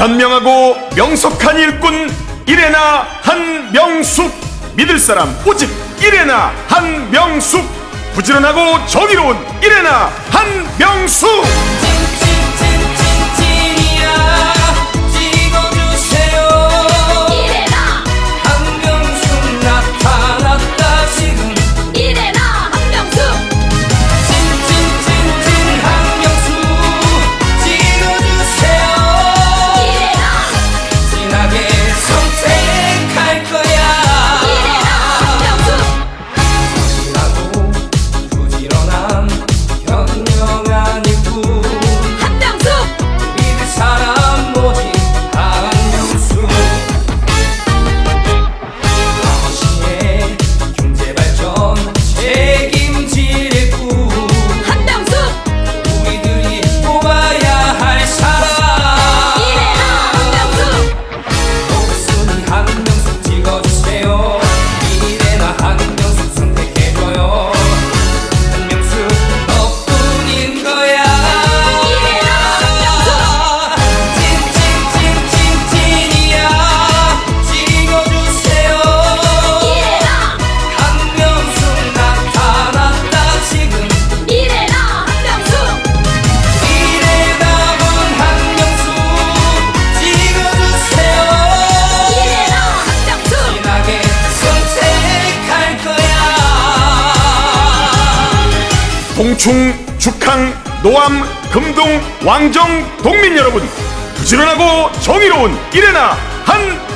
현명하고 명석한 일꾼 이래나 한명숙. 믿을 사람 오직 이래나 한명숙. 부지런하고 정의로운 이래나 한명숙. 동충, 축항, 노암, 금동, 왕정, 동민 여러분. 부지런하고 정의로운 일에나 한